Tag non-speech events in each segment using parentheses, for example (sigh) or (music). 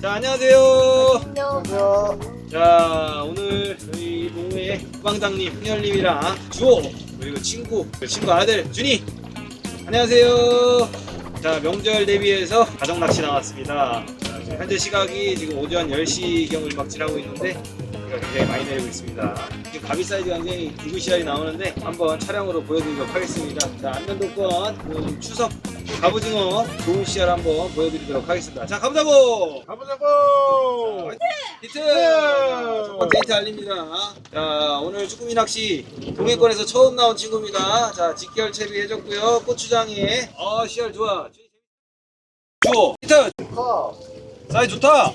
자 안녕하세요. 안녕하세요. 자 오늘 저희 동호회 부방장님 흥열님이랑 주호 그리고 친구 그 친구 아들 준이 안녕하세요. 자 명절 대비해서 가족 낚시 나왔습니다. 자, 지금 현재 시각이 지금 오전 10시 경을 막질하고 있는데 비가 굉장히 많이 내리고 있습니다. 지금 가비 사이즈가 굉장히 씨알이 나오는데 한번 촬영으로 보여드리도록 하겠습니다. 자 안면도권 그 추석 갑오징어 좋은 씨알 한번 보여드리도록 하겠습니다. 자 가보자고. 가보자고. 히트! 첫 번째 히트 알립니다. 자, 오늘 쭈꾸미 낚시 동해권에서 처음 나온 친구입니다. 자, 직결 채비 해줬고요. 고추장에. 어, 씨알 좋아. 주호! 히트! 카. 사이즈 좋다!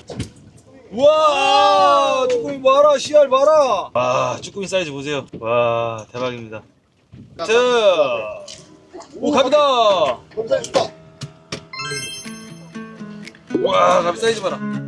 우와! 쭈꾸미 봐라, 씨알 봐라! 와, 쭈꾸미 사이즈 보세요. 와, 대박입니다. 히트! 오, 갑이다! 있다. 와, 갑 사이즈 봐라.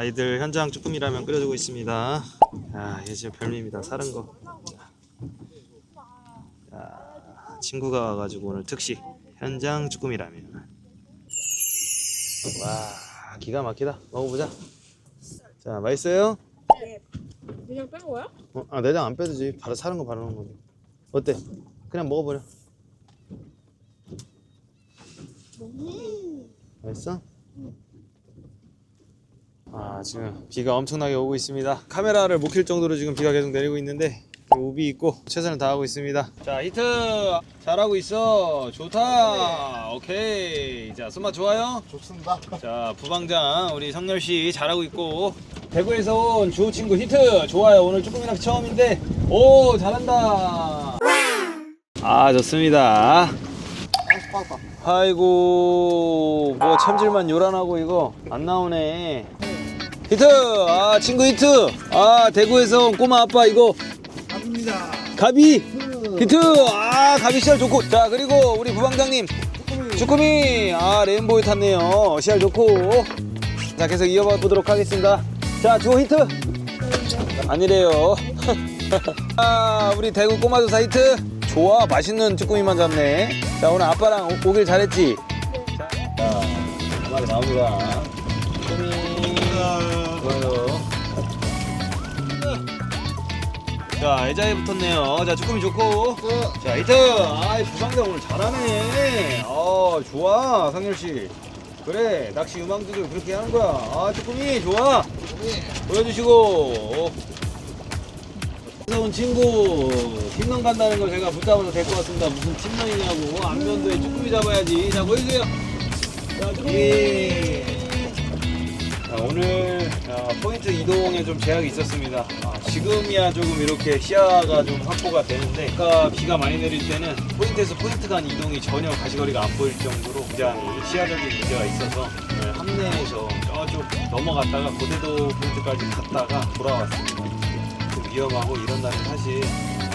아이들 현장 쭈꾸미라면 끓여주고 있습니다. 아 이게 지금 별미입니다. 사른 거. 자, 친구가 와가지고 오늘 특식 현장 쭈꾸미라면. 와 기가 막히다. 먹어보자. 자 맛있어요? 그냥 뺀 거야? 어, 아 내장 안 빼도 지. 바로 사는 거 바로 넣는 거지. 어때? 그냥 먹어버려. 맛있어? 아 지금 비가 엄청나게 오고 있습니다. 카메라를 못켤 정도로 지금 비가 계속 내리고 있는데 우비 있고 최선을 다하고 있습니다. 자 히트! 잘하고 있어. 좋다. 오케이. 자 손맛 좋아요? 좋습니다. (laughs) 자 부방장 우리 성렬씨 잘하고 있고. 대구에서 온 주호 친구 히트! 좋아요. 오늘 쭈꾸미 낚시 처음인데 오 잘한다. 아 좋습니다. 아이고 뭐 참질만 요란하고 이거 안 나오네 히트 아 친구 히트 아 대구에서 온 꼬마 아빠 이거 갑니다. 가비 히트 아 가비 씨알 좋고 자 그리고 우리 부방장님 쭈꾸미 아 레인보우 탔네요 씨알 좋고 자 계속 이어가 보도록 하겠습니다 자 주호 히트 아니래요 아 우리 대구 꼬마 조사 히트 좋아 맛있는 쭈꾸미만 잡네 자 오늘 아빠랑 오- 오길 잘했지 자 음악이 나옵니다 자 애자에 붙었네요. 자 쭈꾸미 좋고. 자 히트. 아이 부상장 오늘 잘하네. 어 좋아 상렬 씨. 그래 낚시 유망주들 그렇게 하는 거야. 아 쭈꾸미 좋아. 보여주시고. 온 친구. 팀런 간다는 걸 제가 붙잡아서 데리고 왔습니다. 무슨 팀런이냐고. 안면도에 쭈꾸미 잡아야지. 자 보여주세요. 자 쭈꾸미. 자, 오늘 어, 포인트 이동에 좀 제약이 있었습니다. 아, 지금이야 조금 이렇게 시야가 좀 확보가 되는데 아까 비가 많이 내릴 때는 포인트에서 포인트 간 이동이 전혀 가시거리가 안 보일 정도로 굉장히 시야적인 문제가 있어서 오늘 함내에서 저쪽 넘어갔다가 고대도 포인트까지 갔다가 돌아왔습니다. 좀 위험하고 이런 날은 사실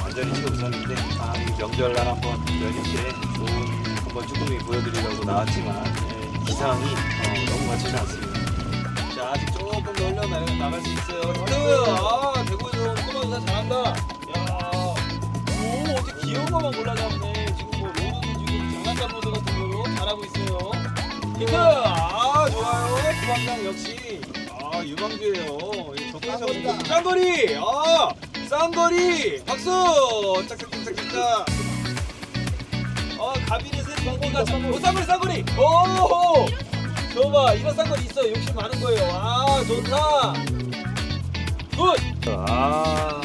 완전히 치우선인데 아, 이 명절날 한번 연휴 때 좋은 한번 쭈꾸미 보여드리려고 나왔지만 예, 기상이 어, 너무 갖추지 않습니다. 있어요 히트 아 대구에서 꼬마조사 잘한다. 야 오 어떻게 귀여운 거만 골라잡네. 지금 뭐 로드도 지금 장난감 로드 같은 거로 잘하고 있어요. 히트 아 좋아요. 주방장 역시. 아 유망주예요. 잡고 쌍거리! 아 쌍거리! 박수! 짝짝짝짝짝 어 가비넷은 쌍거리가 오 쌍거리 쌍거리! 오! 저봐 이런 쌍거리 있어 욕심 많은 거예요. 아 좋다 굿 아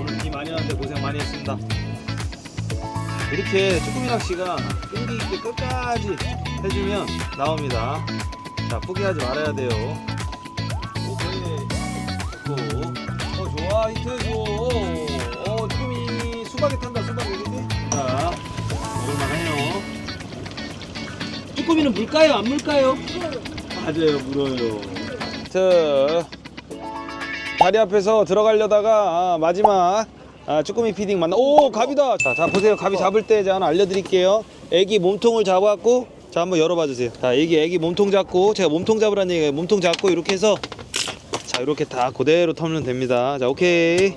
오늘 비 많이 왔는데 고생 많이 했습니다. 이렇게 쭈꾸미 낚시가 끈기 있게 끝까지 해주면 나옵니다. 자 포기하지 말아야 돼요. 오케이 좋고 어 좋아 히트 줘 어 쭈꾸미 수박에 탄다 그지 자 먹을만해요. 쭈꾸미는 물까요? 안 물까요? 맞아요 물어요. 자 다리 앞에서 들어가려다가 아, 마지막 아, 쭈꾸미 피딩 만나 오 갑이다! 자, 자 보세요. 갑이 잡을 때 제가 하나 알려드릴게요. 애기 몸통을 잡았고 자 한번 열어봐 주세요. 자 애기 애기 몸통 잡고 제가 몸통 잡으라는 얘기예요. 몸통 잡고 이렇게 해서 자 이렇게 다 그대로 털면 됩니다. 자 오케이.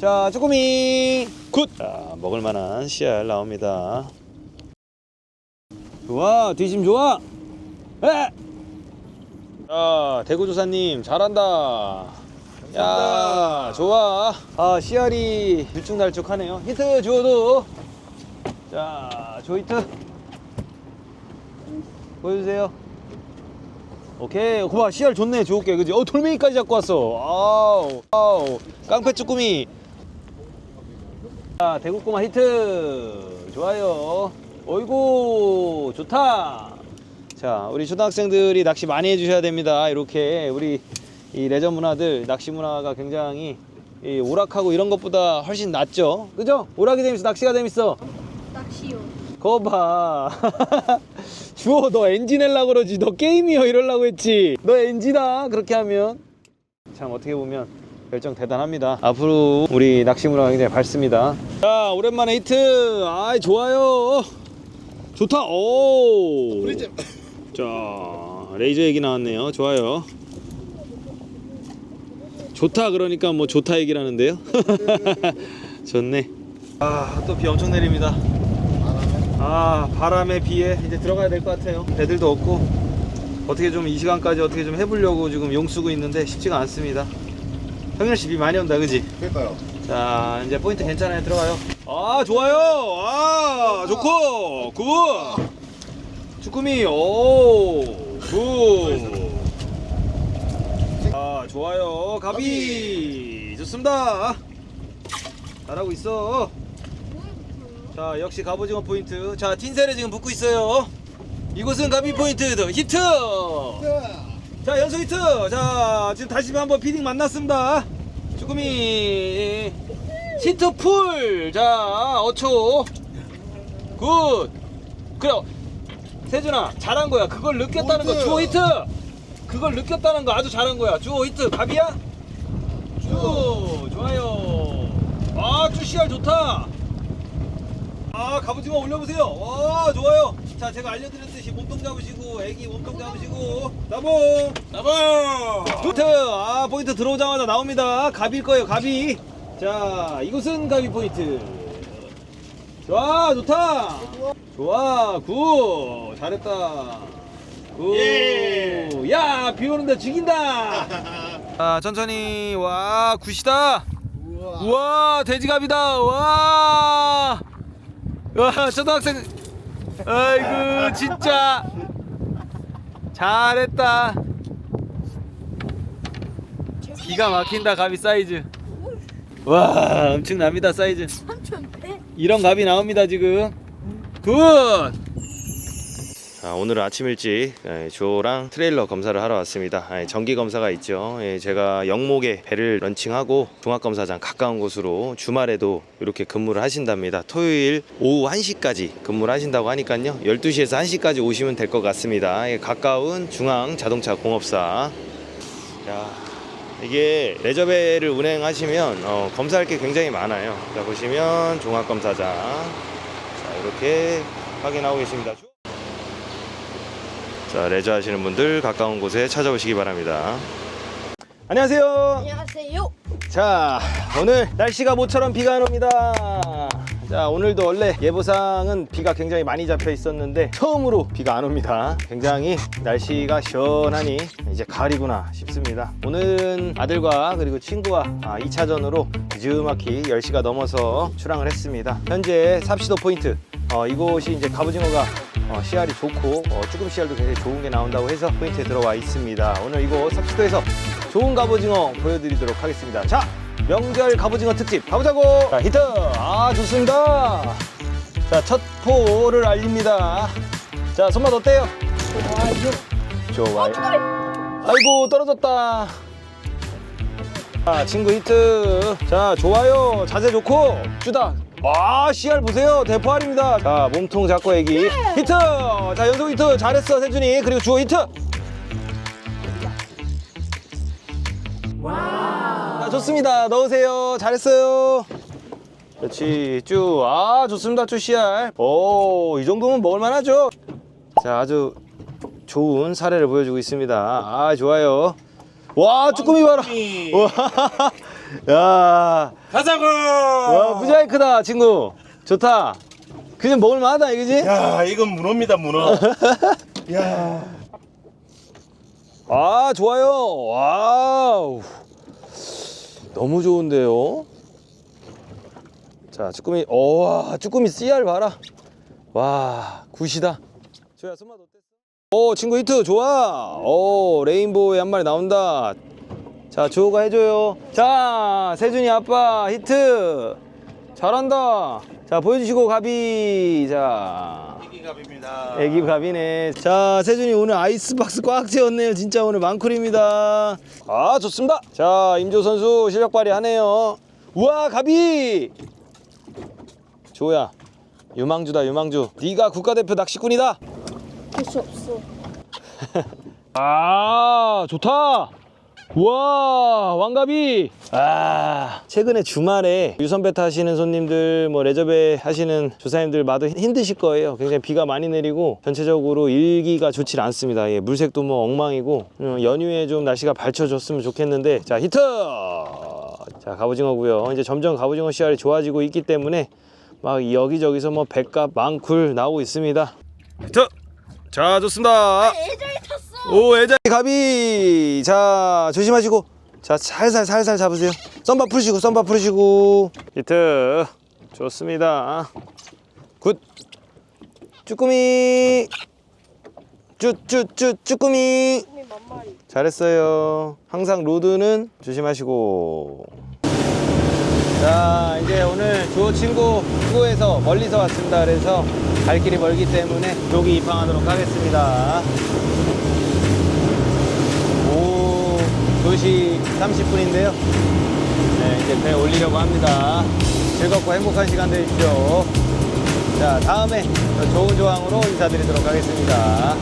자 쭈꾸미! 굿 자 먹을만한 씨알 나옵니다. 좋아 뒤심 좋아! 에! 자 대구조사님 잘한다. 야 좋아. 아 씨알이 들쭉날쭉하네요. 히트 주어도. 자 조히트. 보여주세요. 오케이. 고마 씨알 좋네. 좋을게. 그지? 어 돌멩이까지 잡고 왔어. 아우 아우. 깡패 쭈꾸미. 자 대구꼬마 히트. 좋아요. 어이구 좋다 자 우리 초등학생들이 낚시 많이 해주셔야 됩니다. 이렇게 우리 이 레저 문화들 낚시 문화가 굉장히 이 오락하고 이런 것보다 훨씬 낫죠? 그죠? 오락이 재밌어? 낚시가 재밌어? 낚시요. 거 봐. (laughs) 주호 너 엔진 헬라 그러지. 너 게임이요. 이러려고 했지. 너 엔진아 그렇게 하면. 참 어떻게 보면 결정 대단합니다. 앞으로 우리 낚시 문화가 굉장히 밝습니다. 자 오랜만에 히트. 아 좋아요. 좋다. 오. 프리즘. 자 레이저 얘기 나왔네요. 좋아요. 좋다 그러니까 뭐 좋다 얘기를 하는데요? (laughs) 좋네. 아 또 비 엄청 내립니다. 아 바람에 비에 이제 들어가야 될 것 같아요. 배들도 없고. 어떻게 좀 이 시간까지 어떻게 좀 해보려고 지금 용 쓰고 있는데 쉽지가 않습니다. 형렬 씨비 많이 온다 그지? 그럴까요? 자 이제 포인트 괜찮아요. 들어가요. 아 좋아요. 아 좋고. 굿 주꾸미 오굿아 좋아요. 가비. 좋습니다. 잘하고 있어. 자 역시 갑오징어 포인트. 자 틴셀에 지금 붙고 있어요. 이곳은 가비 포인트. 히트! 자 연속 히트! 자 지금 다시 한번 피딩 만났습니다. 쭈꾸미. 히트 풀자 어초. 굿! 그래 세준아 잘한 거야. 그걸 느꼈다는 거. 주호 히트. 그걸 느꼈다는 거 아주 잘한 거야. 주호 히트 갑이야? 주 좋아요. 아쭈 씨알 좋다. 아 갑오징어 올려보세요. 와 좋아요. 자 제가 알려드렸듯이 몸통 잡으시고 애기 몸통 잡으시고. 나봉 나봉 포인트! 아 포인트 들어오자마자 나옵니다. 갑일 거예요 갑이. 자 이곳은 갑이 포인트 좋아 좋다. 좋아 굿 잘했다. 굿야 비 오는데 죽인다. (laughs) 자 천천히. 와 굿이다. 우와. 돼지갑이다. 와, 와 초등학생. 아이고 진짜. 잘했다. 기가 막힌다 갑이 사이즈. 와 엄청납니다 사이즈. 3,100? 이런 갑이 나옵니다 지금 굿 자, 오늘 아침 일찍 예, 주호랑 트레일러 검사를 하러 왔습니다. 예, 정기 검사가 있죠. 예, 제가 영목에 배를 런칭하고 종합검사장 가까운 곳으로 주말에도 이렇게 근무를 하신답니다. 토요일 오후 1시까지 근무를 하신다고 하니까요. 12시에서 1시까지 오시면 될 것 같습니다. 예, 가까운 중앙 자동차 공업사. 야, 이게 레저배를 운행하시면 어, 검사할 게 굉장히 많아요. 자, 보시면 종합검사장. 자, 이렇게 확인하고 계십니다. 자, 레저 하시는 분들 가까운 곳에 찾아오시기 바랍니다. 안녕하세요. 안녕하세요. 자, 오늘 날씨가 모처럼 비가 안 옵니다. 자, 오늘도 원래 예보상은 비가 굉장히 많이 잡혀 있었는데 처음으로 비가 안 옵니다. 굉장히 날씨가 시원하니 이제 가을이구나 싶습니다. 오늘은 아들과 그리고 친구와 2차전으로 늦음막히 10시가 넘어서 출항을 했습니다. 현재 삽시도 포인트 어, 이곳이 이제 갑오징어가 어, 씨알이 좋고 어, 쭈꾸미 씨알도 굉장히 좋은 게 나온다고 해서 포인트에 들어와 있습니다. 오늘 이곳 삽시도에서 좋은 갑오징어 보여드리도록 하겠습니다. 자, 명절 갑오징어 특집 가보자고. 자, 히트. 아, 좋습니다. 자, 첫 포를 알립니다. 자, 손맛 어때요? 좋아요. 아이고, 떨어졌다. 자, 친구 히트. 자, 좋아요. 자세 좋고. 주다. 아 CR 보세요 대포알입니다 자 몸통 잡고 애기 히트 자 연속 히트 잘했어 세준이 그리고 주호 히트 좋습니다. 넣으세요. 잘했어요. 그렇지. 쭈 아 좋습니다. 쭈 CR 오이 정도면 먹을만하죠? 자 아주 좋은 사례를 보여주고 있습니다. 아 좋아요. 와 쭈꾸미 봐라. 와야. (laughs) 가자고! 와 무지하게 크다 친구. 좋다. 그냥 먹을만하다 이거지? 야, 이건 문어입니다, 문어. (laughs) 야. 아 좋아요. 와우 너무 좋은데요? 자 쭈꾸미 오와 쭈꾸미 CR 봐라. 와 굿이다. 조야 손맛 어땠어? 오 친구 히트 좋아. 오 레인보우에 한 마리 나온다. 자 주호가 해줘요. 자 세준이 아빠 히트. 잘한다. 자 보여주시고 가비. 자 이기갑입니다. 애기 갑이네. 자, 세준이 오늘 아이스박스 꽉 채웠네요. 진짜 오늘 망쿨입니다. 아, 좋습니다. 자, 임조 선수 실력 발휘하네요. 우와, 갑이! 조야, 유망주다, 유망주. 네가 국가대표 낚시꾼이다. 할 수 없어. (laughs) 아, 좋다. 우와, 왕갑이. 아, 최근에 주말에 유선배 타시는 손님들, 뭐 레저배 하시는 조사님들 마도 힘드실 거예요. 굉장히 비가 많이 내리고 전체적으로 일기가 좋지 않습니다. 예, 물색도 뭐 엉망이고 음, 연휴에 좀 날씨가 밝혀졌으면 좋겠는데 자 히트. 자 갑오징어고요. 이제 점점 갑오징어 씨알이 좋아지고 있기 때문에 막 여기저기서 뭐 백갑, 망쿨 나오고 있습니다. 히트. 자 좋습니다. 탔어. 오 애자리 가비 자 조심하시고. 자 살살 살살 잡으세요. 썸바 풀으시고 썸바 풀으시고. 히트. 좋습니다. 굿. 쭈꾸미. 쭈쭈쭈 쭈꾸미. 잘했어요. 항상 로드는 조심하시고. 자 이제 오늘 주호 친구 수고해서 멀리서 왔습니다. 그래서 갈 길이 멀기 때문에 여기 입항하도록 하겠습니다 2시 30분인데요. 네 이제 배 올리려고 합니다. 즐겁고 행복한 시간 되십시오. 자 다음에 더 좋은 조항으로 인사드리도록 하겠습니다